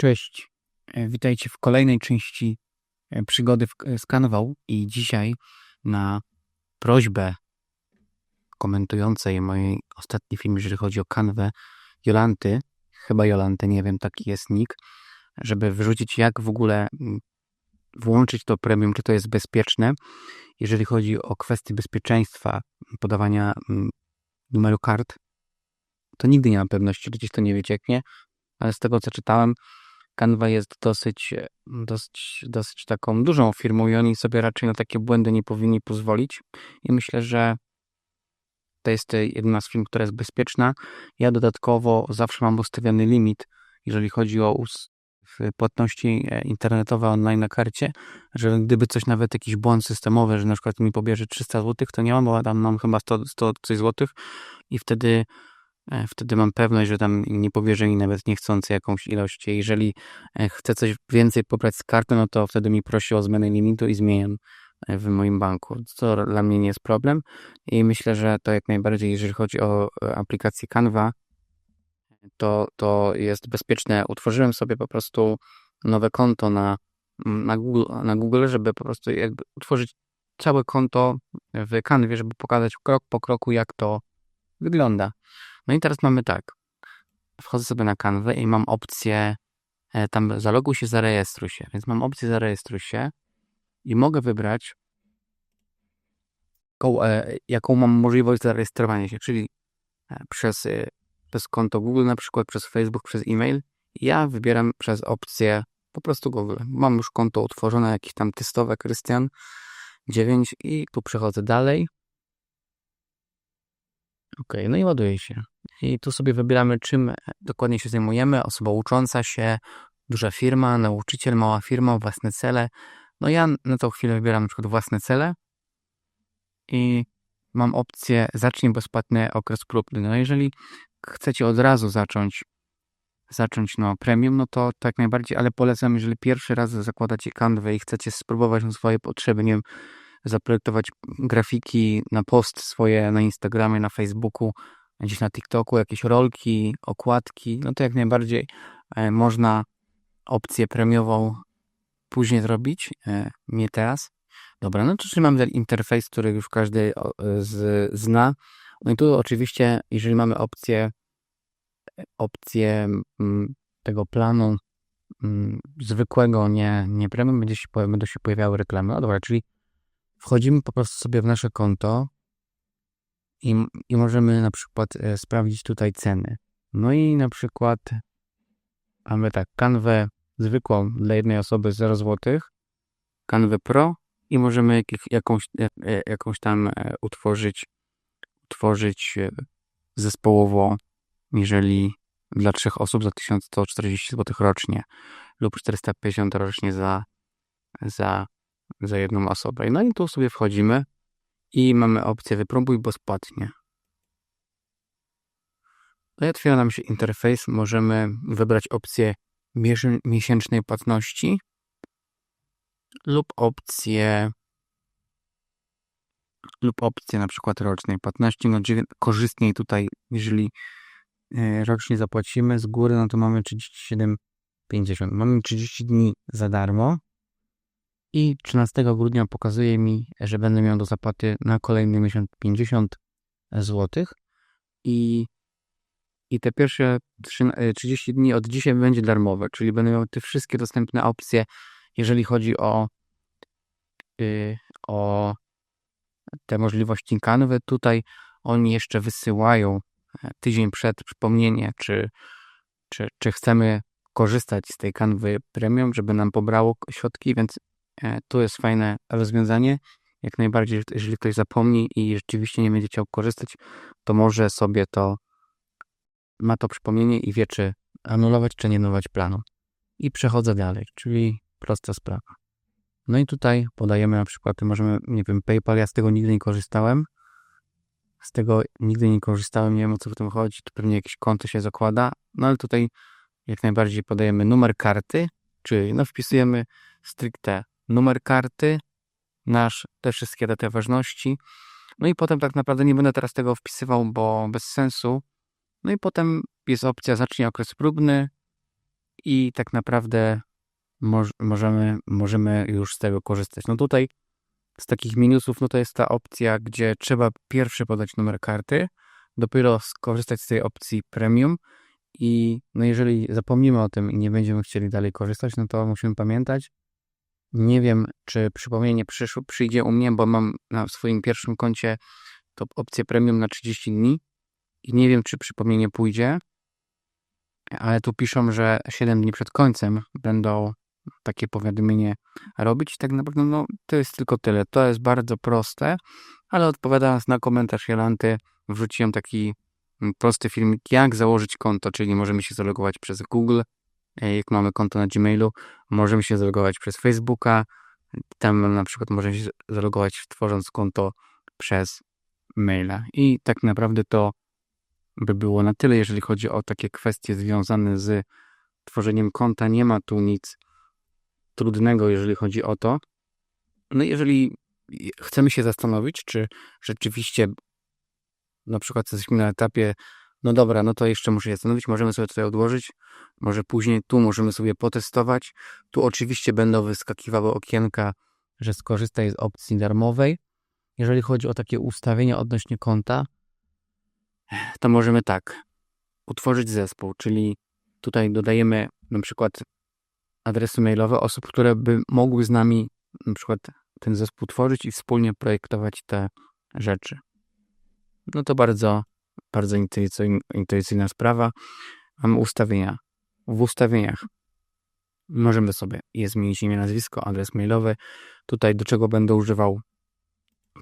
Cześć, e, witajcie w kolejnej części e, przygody e, z Canvą i dzisiaj na prośbę komentującej mój ostatni film, jeżeli chodzi o kanwę Jolanty, chyba Jolanty, nie wiem, taki jest nick, żeby wyrzucić jak w ogóle mm, włączyć to premium, czy to jest bezpieczne, jeżeli chodzi o kwestie bezpieczeństwa podawania mm, numeru kart, to nigdy nie mam pewności, gdzieś to nie wiecie jak nie, ale z tego co czytałem, Canva jest dosyć, dosyć, dosyć taką dużą firmą i oni sobie raczej na takie błędy nie powinni pozwolić. I myślę, że to jest e, jedna z firm, która jest bezpieczna. Ja dodatkowo zawsze mam ustawiony limit, jeżeli chodzi o płatności e, internetowe online na karcie, że gdyby coś, nawet jakiś błąd systemowy, że na przykład mi pobierze 300 zł, to nie mam, bo tam mam chyba 100, 100 coś złotych i wtedy Wtedy mam pewność, że tam nie powierzy mi nawet niechcący jakąś ilość. Jeżeli e, chcę coś więcej pobrać z karty, no to wtedy mi prosi o zmianę limitu i zmieniam e, w moim banku, co dla mnie nie jest problem. I myślę, że to jak najbardziej, jeżeli chodzi o e, aplikację Canva, to, to jest bezpieczne. Utworzyłem sobie po prostu nowe konto na, na, Google, na Google, żeby po prostu jakby utworzyć całe konto w Canwie, żeby pokazać krok po kroku, jak to wygląda. No i teraz mamy tak. Wchodzę sobie na kanwę i mam opcję e, tam zaloguj się, zarejestruj się. Więc mam opcję zarejestruj się i mogę wybrać jaką, e, jaką mam możliwość zarejestrowania się, czyli e, przez, przez konto Google na przykład, przez Facebook, przez e-mail. Ja wybieram przez opcję po prostu Google. Mam już konto utworzone, jakieś tam testowe, Krystian 9 i tu przechodzę dalej. Ok, no i ładuje się. I tu sobie wybieramy, czym dokładnie się zajmujemy. Osoba ucząca się, duża firma, nauczyciel, mała firma, własne cele. No ja na tą chwilę wybieram na przykład własne cele i mam opcję zacznij bezpłatny okres próbny. No jeżeli chcecie od razu zacząć zacząć no premium, no to tak najbardziej, ale polecam, jeżeli pierwszy raz zakładacie kanwę i chcecie spróbować na swoje potrzeby, nie wiem, zaprojektować grafiki na post swoje na Instagramie, na Facebooku, gdzieś na TikToku, jakieś rolki, okładki, no to jak najbardziej e, można opcję premiową później zrobić, e, nie teraz. Dobra, no to czyli mamy ten interfejs, który już każdy z, zna. No i tu oczywiście, jeżeli mamy opcję opcję mm, tego planu mm, zwykłego, nie, nie premium, będzie się, będą się pojawiały reklamy. No dobra, czyli wchodzimy po prostu sobie w nasze konto i, i możemy na przykład e, sprawdzić tutaj ceny. No i na przykład mamy tak, kanwę zwykłą dla jednej osoby 0 zł, kanwę Pro i możemy jakąś, jak, e, jakąś tam e, utworzyć, utworzyć e, zespołowo, jeżeli dla trzech osób za 1140 zł rocznie lub 450 rocznie za, za za jedną osobę. No i tu sobie wchodzimy i mamy opcję wypróbuj bezpłatnie. No i otwiera nam się interfejs. Możemy wybrać opcję miesięcznej płatności lub opcję lub opcję na przykład rocznej płatności. No, korzystniej tutaj, jeżeli e, rocznie zapłacimy z góry, no to mamy 37,50. Mamy 30 dni za darmo i 13 grudnia pokazuje mi, że będę miał do zapłaty na kolejny miesiąc 50 zł i, i te pierwsze 30 dni od dzisiaj będzie darmowe, czyli będę miał te wszystkie dostępne opcje, jeżeli chodzi o, yy, o te możliwości kanwy. Tutaj oni jeszcze wysyłają e, tydzień przed przypomnienie, czy, czy, czy chcemy korzystać z tej kanwy premium, żeby nam pobrało środki, więc E, tu jest fajne rozwiązanie. Jak najbardziej, jeżeli ktoś zapomni i rzeczywiście nie będzie chciał korzystać, to może sobie to ma to przypomnienie i wie, czy anulować, czy nie anulować planu. I przechodzę dalej, czyli prosta sprawa. No i tutaj podajemy na przykład, możemy, nie wiem, PayPal, ja z tego nigdy nie korzystałem. Z tego nigdy nie korzystałem, nie wiem o co w tym chodzi, to pewnie jakieś konto się zakłada. No ale tutaj jak najbardziej podajemy numer karty, czyli no wpisujemy stricte numer karty, nasz, te wszystkie daty ważności. No i potem tak naprawdę nie będę teraz tego wpisywał, bo bez sensu. No i potem jest opcja zacznij okres próbny i tak naprawdę moż, możemy, możemy już z tego korzystać. No tutaj z takich minusów, no to jest ta opcja, gdzie trzeba pierwszy podać numer karty, dopiero skorzystać z tej opcji premium i no jeżeli zapomnimy o tym i nie będziemy chcieli dalej korzystać, no to musimy pamiętać. Nie wiem, czy przypomnienie przyszło, przyjdzie u mnie, bo mam na swoim pierwszym koncie to opcję premium na 30 dni i nie wiem, czy przypomnienie pójdzie, ale tu piszą, że 7 dni przed końcem będą takie powiadomienie robić. Tak naprawdę no, to jest tylko tyle. To jest bardzo proste, ale odpowiadając na komentarz Jelanty, wrzuciłem taki prosty filmik, jak założyć konto, czyli możemy się zalogować przez Google, jak mamy konto na Gmailu, możemy się zalogować przez Facebooka, tam na przykład możemy się zalogować tworząc konto przez maila. I tak naprawdę to by było na tyle, jeżeli chodzi o takie kwestie związane z tworzeniem konta. Nie ma tu nic trudnego, jeżeli chodzi o to. No jeżeli chcemy się zastanowić, czy rzeczywiście na przykład jesteśmy na etapie, no dobra, no to jeszcze muszę się zastanowić, możemy sobie tutaj odłożyć, może później tu możemy sobie potestować. Tu oczywiście będą wyskakiwały okienka, że skorzystaj z opcji darmowej. Jeżeli chodzi o takie ustawienia odnośnie konta, to możemy tak, utworzyć zespół, czyli tutaj dodajemy na przykład adresy mailowe osób, które by mogły z nami na przykład ten zespół tworzyć i wspólnie projektować te rzeczy. No to bardzo, bardzo intuicyjna sprawa. Mamy ustawienia. W ustawieniach możemy sobie je zmienić imię, nazwisko, adres mailowy. Tutaj do czego będę używał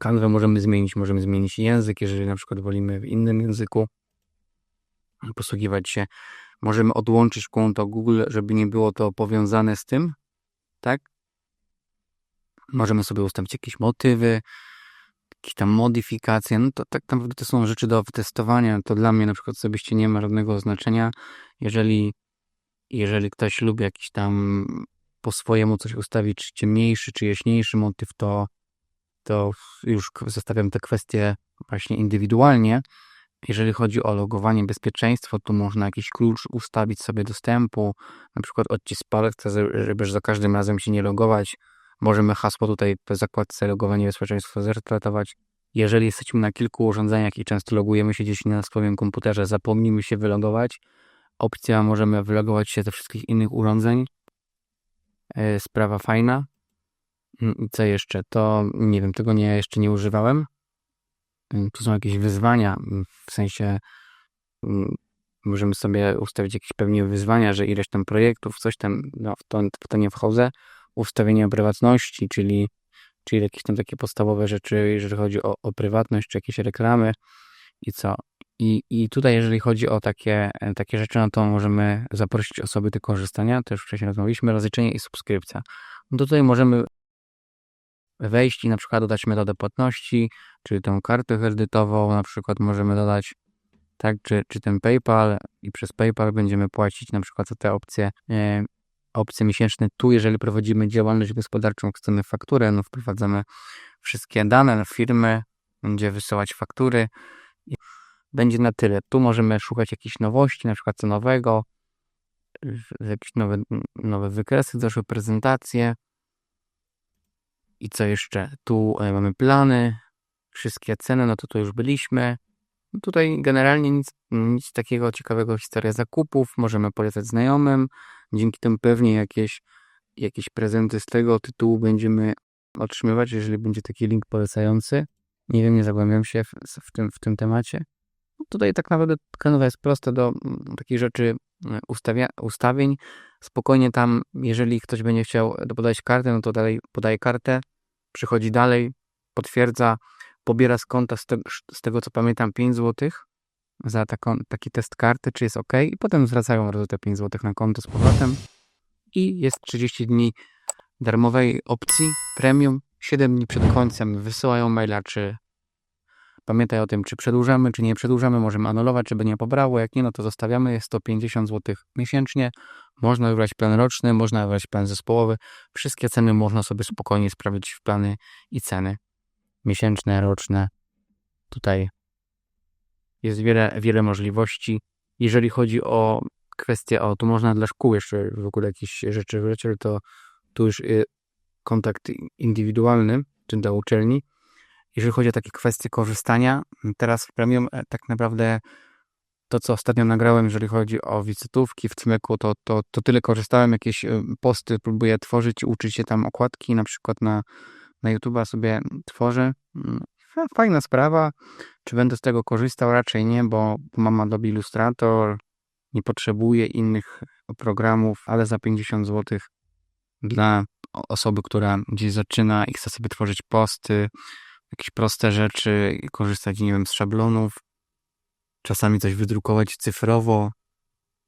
kanwę możemy zmienić, możemy zmienić język, jeżeli na przykład wolimy w innym języku posługiwać się Możemy odłączyć konto Google, żeby nie było to powiązane z tym, tak? Możemy sobie ustawić jakieś motywy, jakieś tam modyfikacje. No to tak naprawdę to są rzeczy do testowania. To dla mnie na przykład osobiście nie ma żadnego znaczenia. Jeżeli, jeżeli ktoś lubi jakiś tam po swojemu coś ustawić, czy ciemniejszy, czy jaśniejszy motyw, to, to już zostawiam te kwestie właśnie indywidualnie. Jeżeli chodzi o logowanie bezpieczeństwo, to można jakiś klucz ustawić sobie dostępu, na przykład odcisk palca, żeby za każdym razem się nie logować. Możemy hasło tutaj w zakładce logowanie bezpieczeństwa zrestartować. Jeżeli jesteśmy na kilku urządzeniach i często logujemy się gdzieś na swoim komputerze, zapomnimy się wylogować. Opcja możemy wylogować się ze wszystkich innych urządzeń. E, sprawa fajna. Mm, co jeszcze? To nie wiem, tego nie, jeszcze nie używałem. Mm, tu są jakieś wyzwania, mm, w sensie możemy sobie ustawić jakieś pewnie wyzwania, że ileś tam projektów, coś tam, no w to, w to nie wchodzę. Ustawienia prywatności, czyli, czyli jakieś tam takie podstawowe rzeczy, jeżeli chodzi o, o prywatność, czy jakieś reklamy i co. I, I tutaj, jeżeli chodzi o takie, takie rzeczy, no to możemy zaprosić osoby do korzystania, też wcześniej rozmawialiśmy, rozliczenie i subskrypcja. No to tutaj możemy wejść i na przykład dodać metodę płatności, czy tę kartę kredytową, na przykład możemy dodać tak, czy, czy ten PayPal i przez PayPal będziemy płacić na przykład za te opcje, opcje miesięczne. Tu, jeżeli prowadzimy działalność gospodarczą, chcemy fakturę, no wprowadzamy wszystkie dane na firmy, będzie wysyłać faktury. I będzie na tyle. Tu możemy szukać jakichś nowości, na przykład cenowego, jakieś nowe, nowe wykresy, zaszły prezentacje. I co jeszcze? Tu e, mamy plany, wszystkie ceny, no to tu już byliśmy. Tutaj generalnie nic, nic takiego ciekawego, historia zakupów, możemy polecać znajomym, dzięki tym pewnie jakieś, jakieś prezenty z tego tytułu będziemy otrzymywać, jeżeli będzie taki link polecający. Nie wiem, nie zagłębiam się w, w, tym, w tym temacie. Tutaj tak naprawdę kanwa jest prosta do mm, takich rzeczy e, ustawia, ustawień. Spokojnie tam, jeżeli ktoś będzie chciał podać kartę, no to dalej podaje kartę, przychodzi dalej, potwierdza, pobiera z konta, z, te, z tego co pamiętam, 5 zł za taką, taki test karty, czy jest ok, i potem zwracają od te 5 zł na konto z powrotem. I jest 30 dni darmowej opcji premium. 7 dni przed końcem wysyłają maila, czy pamiętaj o tym, czy przedłużamy, czy nie przedłużamy. Możemy anulować, żeby nie pobrało. Jak nie, no to zostawiamy. Jest to 50 zł miesięcznie. Można wybrać plan roczny, można wybrać plan zespołowy. Wszystkie ceny można sobie spokojnie sprawdzić w plany i ceny miesięczne, roczne. Tutaj jest wiele, wiele możliwości. Jeżeli chodzi o kwestie, o, tu można dla szkół jeszcze w ogóle jakieś rzeczy wrzucić, to tu już y, kontakt indywidualny, czy do uczelni. Jeżeli chodzi o takie kwestie korzystania, teraz w premium e, tak naprawdę to, co ostatnio nagrałem, jeżeli chodzi o wizytówki w Cmyku, to, to, to tyle korzystałem, jakieś y, posty próbuję tworzyć, uczyć się tam okładki, na przykład na, na YouTube'a sobie tworzę. Mm, Fajna sprawa. Czy będę z tego korzystał? Raczej nie, bo mam Adobe Illustrator, nie potrzebuję innych programów, ale za 50 zł dla osoby, która gdzieś zaczyna i chce sobie tworzyć posty, jakieś proste rzeczy, korzystać, nie wiem, z szablonów, czasami coś wydrukować cyfrowo,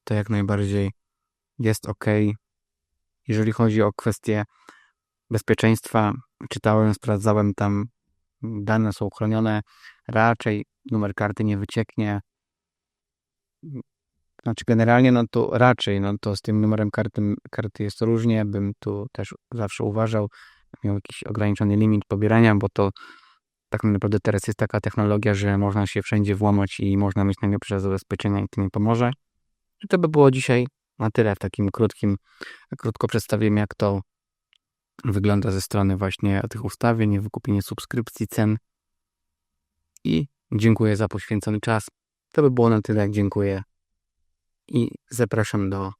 to jak najbardziej jest ok. Jeżeli chodzi o kwestie bezpieczeństwa, czytałem, sprawdzałem tam, dane są chronione, raczej numer karty nie wycieknie. Znaczy generalnie, no to raczej, no to z tym numerem karty, karty jest różnie, bym tu też zawsze uważał, miał jakiś ograniczony limit pobierania, bo to tak naprawdę teraz jest taka technologia, że można się wszędzie włamać i można mieć najlepsze zabezpieczenia i to nie pomoże. I to by było dzisiaj na tyle w takim krótkim, krótko przedstawiłem, jak to wygląda ze strony właśnie tych ustawień, wykupienie subskrypcji, cen. I dziękuję za poświęcony czas. To by było na tyle. Dziękuję. I zapraszam do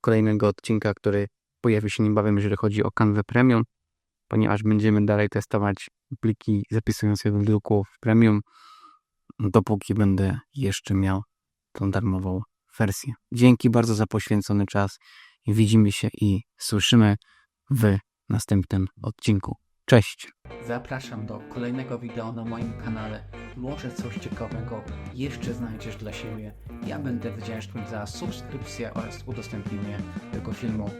kolejnego odcinka, który pojawi się niebawem, jeżeli chodzi o Canva Premium, ponieważ będziemy dalej testować pliki zapisujące w druku w Premium, dopóki będę jeszcze miał tą darmową wersję. Dzięki bardzo za poświęcony czas. Widzimy się i słyszymy w następnym odcinku. Cześć! Zapraszam do kolejnego wideo na moim kanale. Może coś ciekawego jeszcze znajdziesz dla siebie. Ja będę wdzięczny za subskrypcję oraz udostępnienie tego filmu